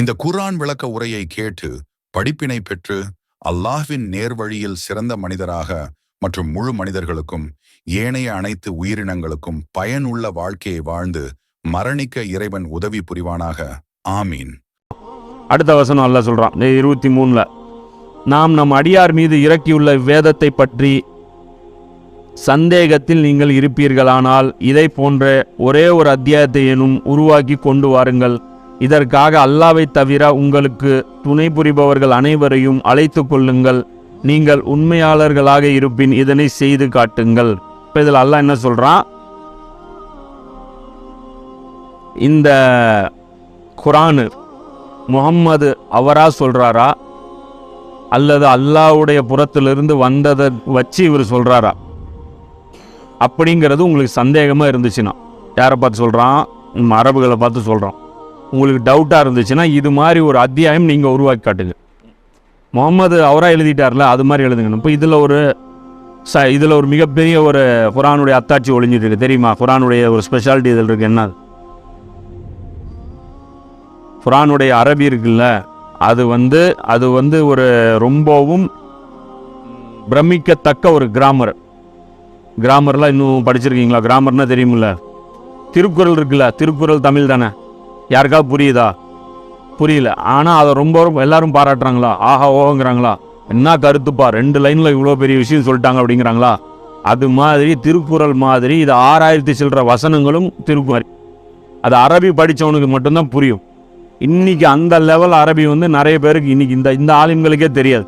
இந்த குர்ஆன் விளக்க உரையை கேட்டு படிப்பினை பெற்று அல்லாஹ்வின் நேர்வழியில் சிறந்த மனிதராக மற்றும் முழு மனிதர்களுக்கும் ஏனைய அனைத்து உயிரினங்களுக்கும் பயனுள்ள வாழ்க்கையை வாழ்ந்து மரணிக்க இறைவன் உதவி புரிவானாக. ஆமீன். அடுத்த வசனம் அல்லாஹ் சொல்றான். இருபத்தி மூணுல. நாம் நம் அடியார் மீது இறக்கியுள்ள வேதத்தை பற்றி சந்தேகத்தில் நீங்கள் இருப்பீர்களானால் இதை போன்ற ஒரே ஒரு அத்தியாயத்தை எனும் உருவாக்கி கொண்டு வாருங்கள். இதற்காக அல்லாவை தவிர உங்களுக்கு துணை புரிபவர்கள் அனைவரையும் அழைத்து கொள்ளுங்கள். நீங்கள் உண்மையாளர்களாக இருப்பின் இதனை செய்து காட்டுங்கள். இப்போ இதில் அல்லாஹ் என்ன சொல்கிறான் இந்த குரானு முகம்மது அவரா சொல்கிறாரா அல்லது அல்லாஹ்வுடைய புறத்திலிருந்து வந்ததை வச்சு இவர் சொல்கிறாரா அப்படிங்கிறது உங்களுக்கு சந்தேகமாக இருந்துச்சுன்னா. யாரை பார்த்து சொல்கிறான் மரபுகளை அரபுகளை பார்த்து சொல்கிறான் உங்களுக்கு டவுட்டாக இருந்துச்சுன்னா இது மாதிரி ஒரு அத்தியாயம் நீங்கள் உருவாக்கி காட்டுங்க. முகமது அவராக எழுதிட்டார்ல அது மாதிரி எழுதுங்க. இப்போ இதில் ஒரு ச இதில் ஒரு மிகப்பெரிய ஒரு குரானுடைய அத்தாட்சி ஒழிஞ்சிட்டு இருக்கு தெரியுமா? குரானுடைய ஒரு ஸ்பெஷாலிட்டி இதில் இருக்குது என்ன குரானுடைய அரபி இருக்குல்ல அது வந்து அது வந்து ஒரு ரொம்பவும் பிரமிக்கத்தக்க ஒரு கிராமர் கிராமர்லாம் இன்னும் படிச்சிருக்கீங்களா? கிராமர்னா தெரியுமில்ல. திருக்குறள் இருக்குல்ல திருக்குறள் தமிழ் தானே? யாருக்காவது புரியுதா? புரியல. ஆனால் அதை ரொம்ப ரொம்ப எல்லாரும் பாராட்டுறாங்களா? ஆஹா ஓங்கிறாங்களா என்ன கருத்துப்பா? ரெண்டு லைனில் இவ்வளோ பெரிய விஷயம் சொல்லிட்டாங்க அப்படிங்கிறாங்களா? அது மாதிரி திருக்குறள் மாதிரி இது ஆறாயிரத்தி சில்லற வசனங்களும் திருக்குறள். அது அரபி படித்தவனுக்கு மட்டும்தான் புரியும். இன்றைக்கி அந்த லெவல் அரபி வந்து நிறைய பேருக்கு இன்றைக்கி இந்த இந்த ஆலிம்களுக்கே தெரியாது.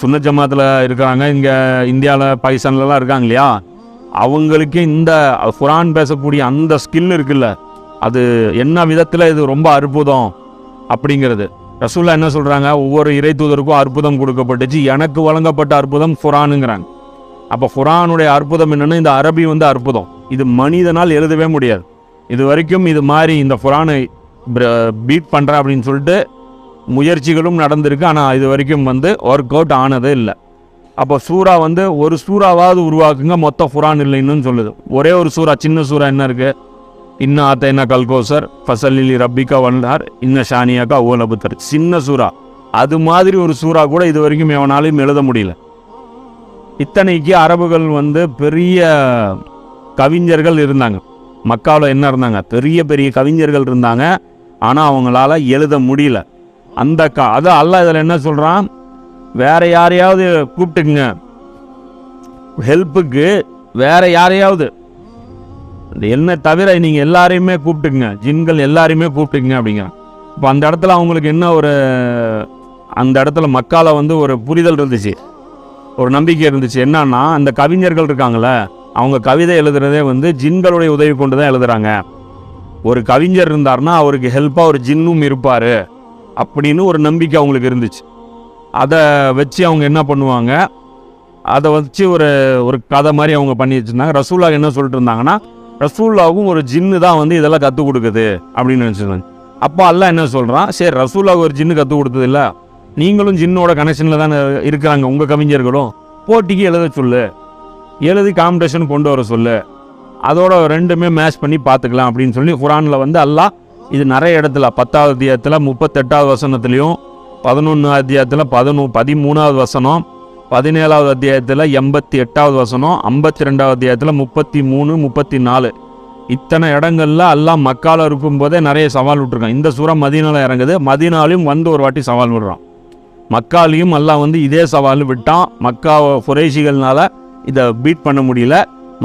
சுன்ன ஜமாத்தில் இருக்கிறாங்க இங்கே இந்தியாவில் பாகிஸ்தான்லலாம் இருக்காங்க இல்லையா? அவங்களுக்கே இந்த குரான் பேசக்கூடிய அந்த ஸ்கில் இருக்குல்ல. அது என்ன விதத்தில் இது ரொம்ப அற்புதம் அப்படிங்கிறது. ரசூல்லா என்ன சொல்கிறாங்க ஒவ்வொரு இறை தூதருக்கும் அற்புதம் கொடுக்கப்பட்டுச்சு. எனக்கு வழங்கப்பட்ட அற்புதம் குரானுங்கிறாங்க. அப்போ குரானுடைய அற்புதம் என்னென்னா இந்த அரபி வந்து அற்புதம். இது மனிதனால் எழுதவே முடியாது. இது வரைக்கும் இது மாதிரி இந்த குரானை பீட் பண்ணுறேன் அப்படின்னு சொல்லிட்டு முயற்சிகளும் நடந்திருக்கு. ஆனால் இது வரைக்கும் வந்து ஒர்க் அவுட் ஆனதே இல்லை. அப்போ சூறா வந்து ஒரு சூறாவாவது உருவாக்குங்க. மொத்த குரான் இல்லைன்னு சொல்லுது. ஒரே ஒரு சூறா சின்ன சூறா என்ன இருக்குது இன்ன ஆத்தைனா கல்கோசர் ஃபசலிலி ரப்பிகா வண்டார் இன்ன ஷானியாக்கா ஓலபுத்தர் சின்ன சூறா அது மாதிரி ஒரு சூறா கூட இது வரைக்கும் எவனாலையும் எழுத முடியல இத்தனைக்கு அரபுகள் வந்து பெரிய கவிஞர்கள் இருந்தாங்க மக்காவில் என்ன இருந்தாங்க பெரிய பெரிய கவிஞர்கள் இருந்தாங்க ஆனால் அவங்களால எழுத முடியல அந்த கா அது அல்ல இதில் என்ன சொல்கிறான் வேற யாரையாவது கூப்பிட்டுக்குங்க ஹெல்ப்புக்கு வேற யாரையாவது என்ன தவிர நீங்கள் எல்லாரையுமே கூப்பிட்டுக்குங்க. ஜின்கள் எல்லாரையுமே கூப்பிட்டுக்குங்க அப்படிங்க இப்போ அந்த இடத்துல அவங்களுக்கு என்ன ஒரு அந்த இடத்துல மக்கால வந்து ஒரு புரிதல் இருந்துச்சு. ஒரு நம்பிக்கை இருந்துச்சு. என்னன்னா அந்த கவிஞர்கள் இருக்காங்களே அவங்க கவிதை எழுதுறதே வந்து ஜின்களுடைய உதவி கொண்டு தான் எழுதுறாங்க. ஒரு கவிஞர் இருந்தார்னா அவருக்கு ஹெல்ப்பாக ஒரு ஜின்னும் இருப்பார் அப்படின்னு ஒரு நம்பிக்கை அவங்களுக்கு இருந்துச்சு. அதை வச்சு அவங்க என்ன பண்ணுவாங்க அதை வச்சு ஒரு ஒரு கதை மாதிரி அவங்க பண்ணி வச்சுருந்தாங்க. ரசூலா என்ன சொல்லிட்டு இருந்தாங்கன்னா ரசூல்லாவுக்கும் ஒரு ஜின்னு தான் வந்து இதெல்லாம் கற்றுக் கொடுக்குது அப்படின்னு நினச்சிருந்தாங்க. அப்போ அல்லாஹ் என்ன சொல்கிறான் சரி ரசூல்லாவுக்கு ஒரு ஜின்னு கற்றுக் கொடுத்தது இல்லை. நீங்களும் ஜின்னோட கனெக்ஷனில் தானே இருக்கிறாங்க உங்கள் கவிஞர்களும். போட்டிக்கு எழுத சொல்லு. எழுதி காம்படிஷன் கொண்டு வர சொல்லு. அதோட ரெண்டுமே மேட்ச் பண்ணி பார்த்துக்கலாம் அப்படின்னு சொல்லி குரானில் வந்து அல்லாஹ் இது நிறைய இடத்துல பத்தாவது அத்தியாயத்தில் முப்பத்தெட்டாவது வசனத்துலேயும் பதினொன்று அத்தியாயத்தில் பதினொ பதிமூணாவது வசனம் பதினேழாவது அத்தியாயத்தில் எண்பத்தி எட்டாவது வசனம் ஐம்பத்தி ரெண்டாவது அத்தியாயத்தில் முப்பத்தி மூணு முப்பத்தி நாலு. இத்தனை இடங்கள்ல மக்கால் இருக்கும் போதே நிறைய சவால் விட்டுருக்கான். இந்த சூறா மதினால இறங்குது. மதினாலையும் வந்து ஒரு வாட்டி சவால் விடுறான். மக்காலையும் எல்லாம் வந்து இதே சவால் விட்டான். மக்கா குறைஷிகள்னால இதை பீட் பண்ண முடியல.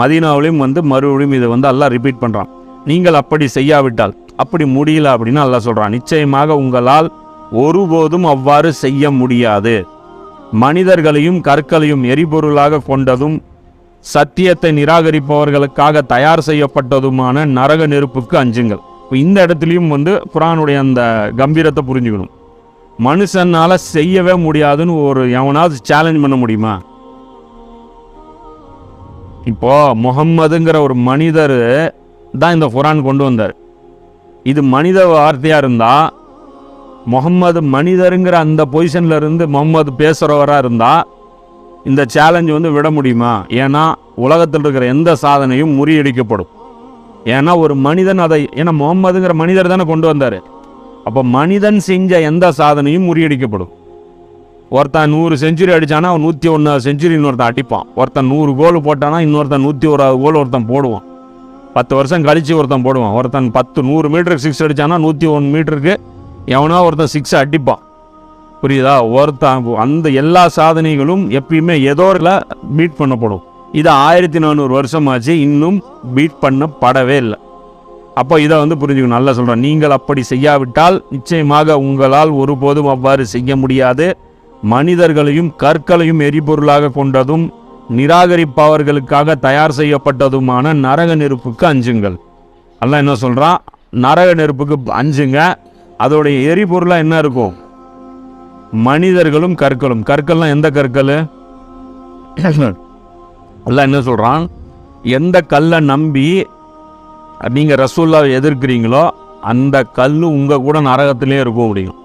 மதினாவிலையும் வந்து மறுபடியும் இதை வந்து எல்லாம் ரிப்பீட் பண்ணுறான் நீங்கள் அப்படி செய்யாவிட்டால் அப்படி முடியல அப்படின்னு எல்லாம் சொல்கிறான் நிச்சயமாக உங்களால் ஒருபோதும் அவ்வாறு செய்ய முடியாது. மனிதர்களையும் கற்களையும் எரிபொருளாக கொண்டதும் சத்தியத்தை நிராகரிப்பவர்களுக்காக தயார் செய்யப்பட்டதுமான நரக நெருப்புக்கு அஞ்சுங்கள். இப்போ இந்த இடத்துலையும் வந்து குரானுடைய அந்த கம்பீரத்தை புரிஞ்சுக்கணும். மனுஷனால் செய்யவே முடியாதுன்னு ஒரு எவனாவது சேலஞ்ச் பண்ண முடியுமா? இப்போ முகம்மதுங்கிற ஒரு மனிதர் தான் இந்த குரான் கொண்டு வந்தார். இது மனித வார்த்தையாக இருந்தால் முகம்மது மனிதருங்கிற அந்த பொசிஷனில் இருந்து முகம்மது பேசுகிறவராக இருந்தால் இந்த சேலஞ்சு வந்து விட முடியுமா? ஏன்னா உலகத்தில் இருக்கிற எந்த சாதனையும் முறியடிக்கப்படும். ஏன்னா ஒரு மனிதன் அதை ஏன்னா முகம்மதுங்கிற மனிதர் தானே கொண்டு வந்தார். அப்போ மனிதன் செஞ்ச எந்த சாதனையும் முறியடிக்கப்படும். ஒருத்தன் நூறு செஞ்சுரி அடித்தானா அவன் நூற்றி ஒன்று செஞ்சுரி இன்னொருத்தன் அடிப்பான். ஒருத்தன் நூறு கோல் போட்டானா இன்னொருத்தன் நூற்றி ஒரு கோல் ஒருத்தன் போடுவான். பத்து வருஷம் கழித்து ஒருத்தன் போடுவான். ஒருத்தன் பத்து நூறு மீட்டருக்கு சிக்ஸ் அடித்தானா நூற்றி ஒன்று மீட்டருக்கு எவனோ ஒருத்தன் சிக்ஸ் அடிப்பான். புரியுதா? ஒருத்தன் அந்த எல்லா சாதனைகளும் எப்பயுமே ஏதோ பீட் பண்ணப்படும். இது ஆயிரத்தி நானூறு வருஷமாச்சு இன்னும் பீட் பண்ணப்படவே இல்லை. அப்போ இதை வந்து புரிஞ்சுக்கணும். நல்லா சொல்கிறேன் நீங்கள் அப்படி செய்யாவிட்டால் நிச்சயமாக உங்களால் ஒருபோதும் அவ்வாறு செய்ய முடியாது. மனிதர்களையும் கற்களையும் எரிபொருளாக கொண்டதும் நிராகரிப்பவர்களுக்காக தயார் செய்யப்பட்டதுமான நரக நெருப்புக்கு அஞ்சுங்கள். அல்லாஹ் என்ன சொல்கிறான் நரக நெருப்புக்கு அஞ்சுங்க. அதோடைய எரிபொருளாக என்ன இருக்கும்? மனிதர்களும் கற்களும். கற்கள்லாம் எந்த கற்கள்? எல்லாம் என்ன சொல்கிறான் எந்த கல்லை நம்பி நீங்கள் ரசூல்லாவை எதிர்க்கிறீங்களோ அந்த கல் உங்கள் கூட நரகத்திலே இருக்கும் முடியும்.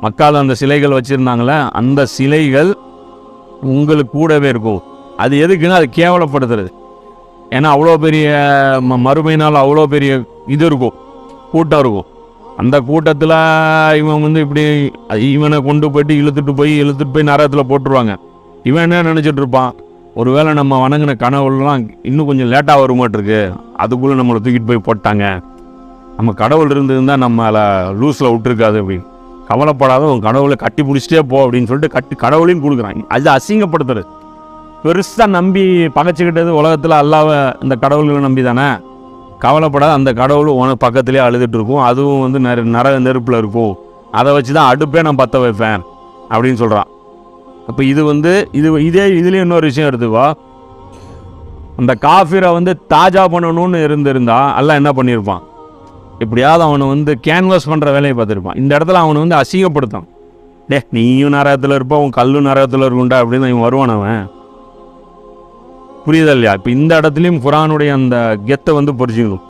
மக்கள் அந்த சிலைகள் வச்சுருந்தாங்களே அந்த சிலைகள் உங்களுக்கு கூடவே இருக்கும். அது எதுக்குன்னா அது கேவலப்படுத்துறது. ஏன்னா அவ்வளோ பெரிய ம- அவ்வளோ பெரிய இது இருக்கும். கூட்டம் இருக்கும். அந்த கூட்டத்தில் இவன் வந்து இப்படி இவனை கொண்டு போயிட்டு இழுத்துட்டு போய் இழுத்துட்டு போய் நரகத்தில் போட்டுருவாங்க. இவன் என்ன நினச்சிட்டு இருப்பான்? ஒருவேளை நம்ம வணங்கின கனவுலாம் இன்னும் கொஞ்சம் லேட்டாக வருமாட்டிருக்கு. அதுக்குள்ளே நம்மளை தூக்கிட்டு போய் போட்டாங்க. நம்ம கடவுள் இருந்ததுன்னா நம்மளை லூஸில் விட்டுருக்காது அப்படின்னு கவலைப்படாத உன் கடவுளை கட்டி பிடிச்சிட்டே போ அப்படின்னு சொல்லிட்டு கட்டி கடவுளையும் கொடுக்குறாங்க. அது அசிங்கப்படுத்துறது. பெருசாக நம்பி பகைச்சிக்கிட்டது உலகத்தில் அல்லாவை இந்த கடவுள்களை நம்பி தானே கவலைப்படாத அந்த கடவுள் உனக்கு பக்கத்துலேயே அழுதுட்டு இருக்கும் அதுவும் வந்து நெரு நரக நெருப்பில் இருக்கும். அதை வச்சு தான் அடுப்பே நான் பற்ற வைப்பேன் அப்படின்னு சொல்கிறான் அப்போ இது வந்து இது இதே இதுலேயும் இன்னொரு விஷயம் எடுத்துக்கோ. அந்த காஃபிரை வந்து தாஜா பண்ணணும்னு இருந்திருந்தா எல்லாம் என்ன பண்ணியிருப்பான்? எப்படியாவது அவனை வந்து கேன்வாஸ் பண்ணுற வேலையை பார்த்துருப்பான். இந்த இடத்துல அவனை வந்து அசிங்கப்படுத்தான் டே நீயும் நரகத்தில் இருப்போம் உன் கல்லும் நரகத்தில் இருக்கும்டா அப்படின்னு இவன் வருவான் அவன். புரியுதா இல்லையா? இப்போ இந்த இடத்துலையும் குரானுடைய அந்த கெத்தை வந்து புரிஞ்சுக்கணும்.